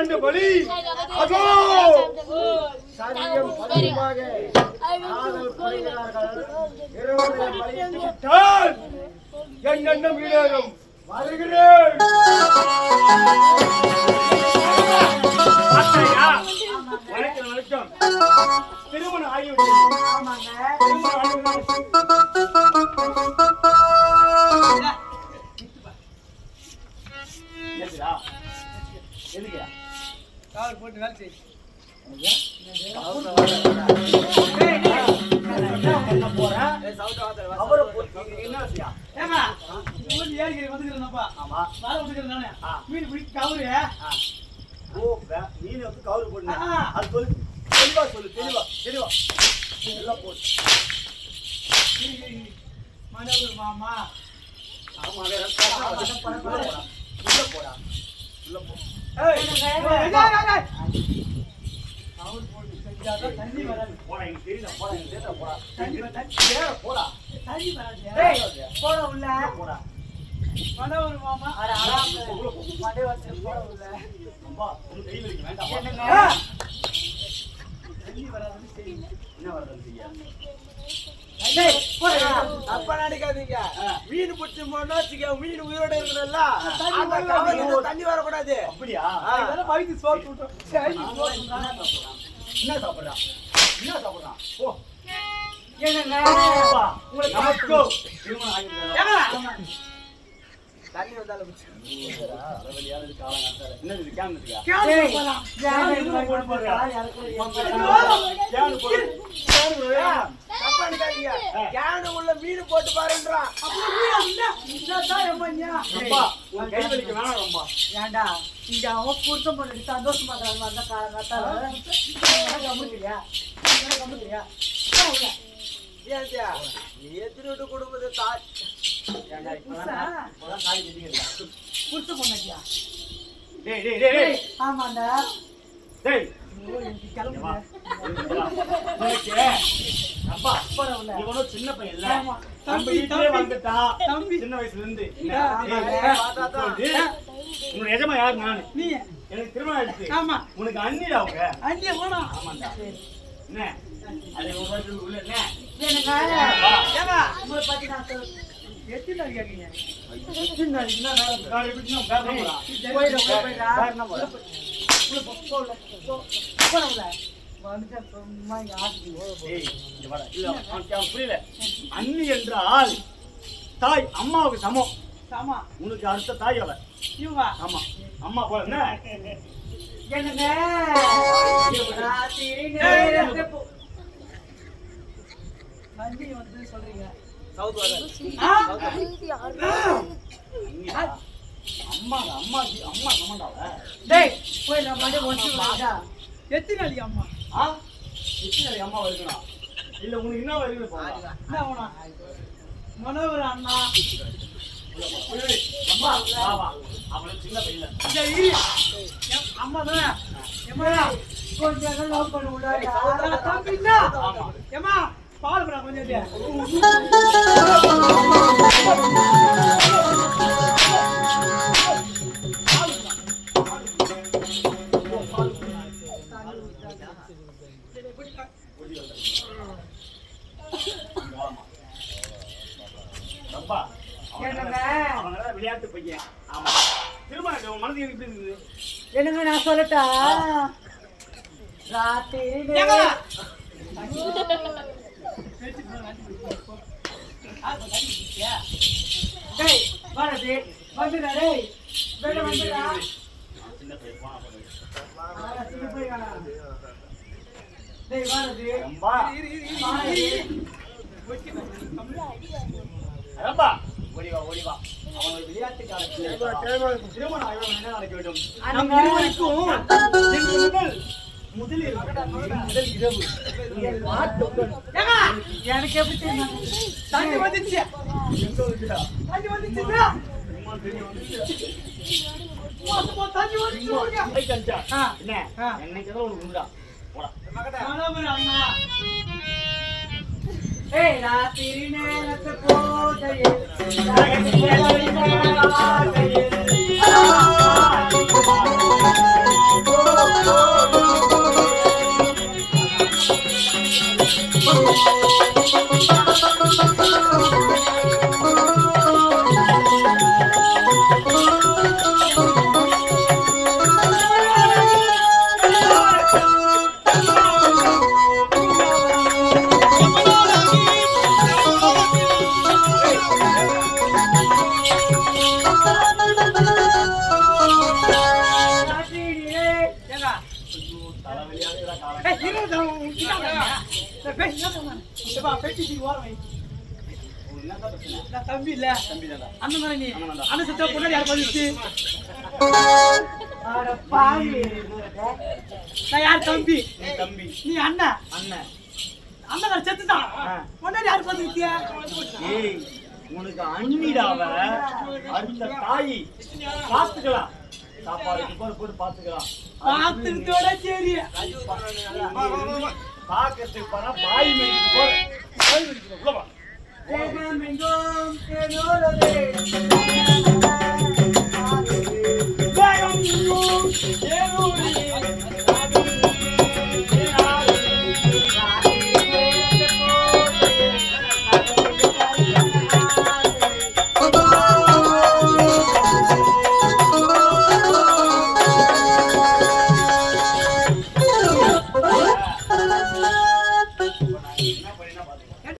இந்த பலி. அதோ. சதியும் பதியுமாக காதல் புரிகிறார்கள் இருவருடைய பலியை என் எண்ணம் வருகிறேன். வணக்கம் வணக்கம். திருமணம் ஆகிவிட்டது. திருமணம் ஆகிவிட்டது. போட்டு வேலை ஆ. மீன் பிடிச்சி கவுரு மீன் வந்து கவுரு போடுங்க அது சொல்லு தெளிவா சொல்லு தெளிவா தெளிவா எல்லாம் போடு மனோகர் மாமா ஆமா வேற உள்ள போடா உள்ள போ போடா உள்ள. போடா என்ன வரது செய்ய தப்பா நினைக்காதீங்க. மீன் பிடிச்சி போனா மீன் உயிரோட தண்ணி அந்த வரக்கூடாது. கவர்ல தண்ணி வரக்கூடாது. அப்படியா? சோறு. என்ன சாப்பிடுறான்? என்ன சாப்பிடுறான்? ஓ அப்பா, நமக்கு தண்ணி இது, கேன் உள்ள மீன் போட்டு பாருன்றான். ஏண்டா இங்க அவன் புருஷன் பொண்ணு சந்தோஷமா அந்த காலங்கத்தால கம்முறியா கம்முறியா தாலி கட்டிக்கிறா. புருஷன் பொண்ணாச்சியா டேய், டேய், டேய், டேய். ஆமாண்டா சின்ன பையன். சின்ன வயசுல இருந்து. உன்னோட எஜமா யார் நானு நீ எனக்கு திருமணம் ஆமா உனக்கு அண்ணிடா அவங்க அங்கே போலாம் ஆமாண்டா என்ன அது வயசுல உள்ள என்ன புரியல. அண்ணி என்றால் தாய் அம்மாவுக்கு சமம் உனக்கு அடுத்த தாய் அவ ஆமா அம்மா போல என்ன அம்மா அம்மா அம்மா சமண்டா அவ டேய் போய் நான் மணி ஒன்று வாடா எத்தனை அம்மா ஆ எத்தனை அம்மா இருக்கணும். இல்ல உனக்கு என்ன வருது போறா என்ன உனா மனோகர் அண்ணா. அம்மா வா வா. அவனுக்கு சின்ன பையன். அம்மா தானே கொஞ்சம் லவ் பண்ண விடாடா தம்பின்னா ஏம்மா பால் கூட கொஞ்சம் விளையாட்டு பையன். ஆமா. என்னங்க நான் சொல்லட்டா? ராத்திரி ஏங்க? டேய் வரது வந்துடா டேய். வந்துடா. சின்ன பையன் போனா போதும். விளையாட்டு காலத்தில் திருமணம் என்ன நடக்க வேண்டும்? நம் இருவருக்கும் முதலில் முதல் இரவு? எனக்கு எப்படி தெரியும்? தண்ணி வந்துச்சு. எங்க வந்துச்சு தண்ணி. என்ன. என்னைக்கு தான் உனக்கு உண்டா போடா. மனோகர் தம்பி இல்ல தம்பி தான்டா. அண்ணன் தானே நீ அண்ணன்தான்டா. அண்ணன் செத்தா பொண்ணு யார் பதிச்சு நான் யார் தம்பி நீ தம்பி நீ அண்ணன் அண்ணன் அண்ணன் வேற செத்துட்டான் ஆ. பொண்ணு யார் பதிச்சு ஏய் உனக்கு அண்ணிடாவ அடுத்த தாயி பாத்துக்கலாம் சாப்பாடு போட்டு பாத்துக்கலாம் பாத்துக்கிட்டோட சரி. பாக்கிறதுக்கு போனா பாய் மெடிக்கு போற பாய் மெடிக்கு